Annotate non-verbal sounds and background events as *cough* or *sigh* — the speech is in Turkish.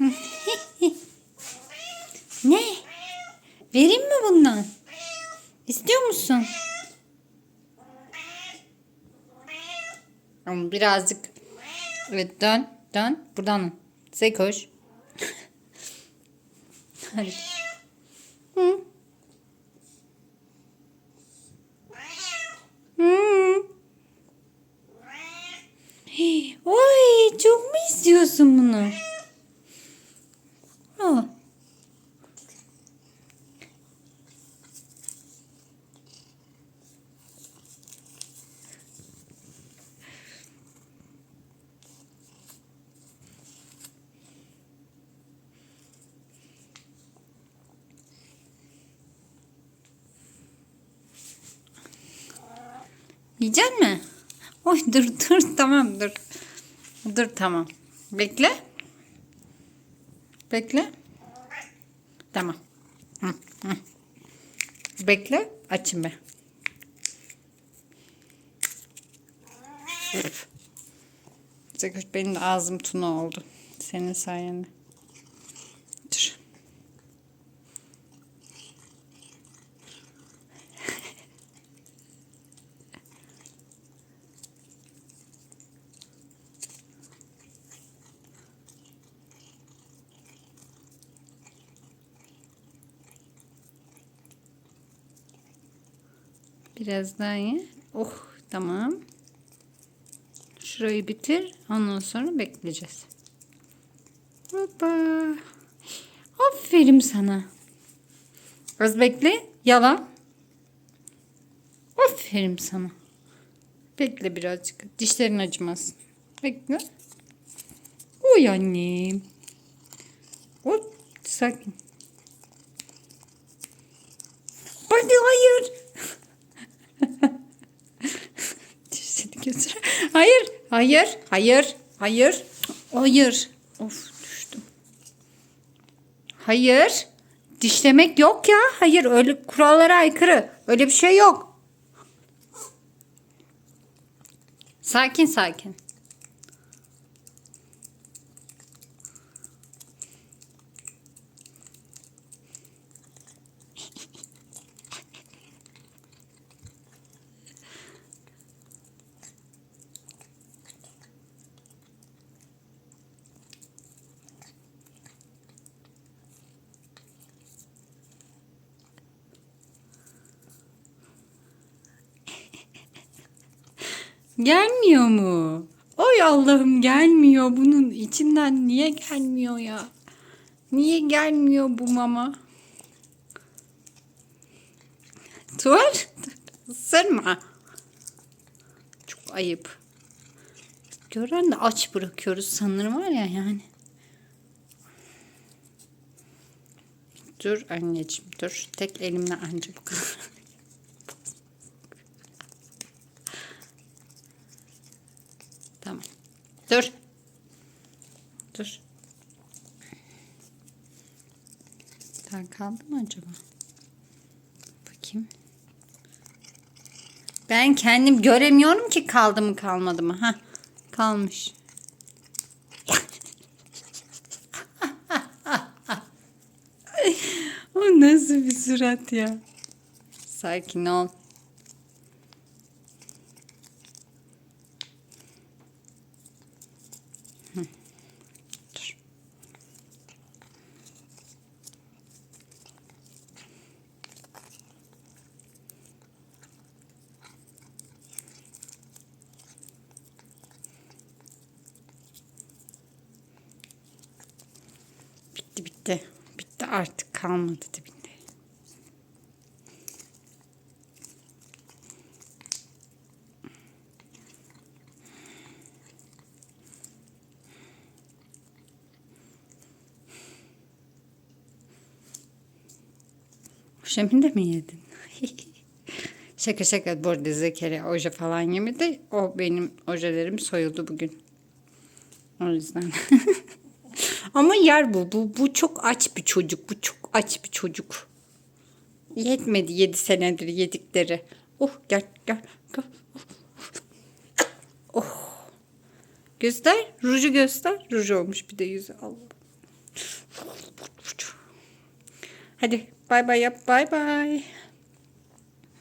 *laughs* ne? Vereyim mi bundan? İstiyor musun? Birazcık evet dön dön buradan sekoş. *laughs* Hadi. Hı. Hı. *gasps* Oy çok mu istiyorsun bunu? Yiyecek mi? Oy dur dur tamam dur. Dur tamam. Bekle. Bekle. Tamam. Bekle. Açın be. Zekoş benim de ağzım tuna oldu. Senin sayende. Dur. Biraz daha ye. Oh tamam. Şurayı bitir. Ondan sonra bekleyeceğiz. Hoppa. Aferin sana. Az bekle. Yalan. Aferin sana. Bekle birazcık. Dişlerin acımasın. Bekle. Uy annem. Hop sakin. Hadi hayır. Götür. Hayır, hayır, hayır, hayır, hayır. Of düştüm. Hayır. Dişlemek yok ya. Hayır öyle kurallara aykırı. Öyle bir şey yok. Sakin sakin. Gelmiyor mu? Oy Allah'ım gelmiyor. Bunun içinden niye gelmiyor ya? Niye gelmiyor bu mama? Tuval. Isırma. Çok ayıp. Gören de aç bırakıyoruz sanırım var ya yani. Dur anneciğim dur. Tek elimle anca bu kadar. Tamam. Dur. Dur. Daha kaldı mı acaba? Bakayım. Ben kendim göremiyorum ki kaldı mı kalmadı mı. Ha, kalmış. *laughs* o nasıl bir surat ya? Sakin ol. Dur. Bitti bitti. Artık kalmadı dibinde. Şemin de mi yedin? *laughs* şaka şaka bu arada Zekeriya oje falan yemedi. O benim ojelerim soyuldu bugün. O yüzden. *laughs* Ama yer bu. Bu, bu çok aç bir çocuk. Bu çok aç bir çocuk. Yetmedi yedi senedir yedikleri. Oh gel gel. gel. Oh. Göster. Ruju göster. Ruj olmuş bir de yüzü. Allah. Hadi Bay bay yap. Bay bay.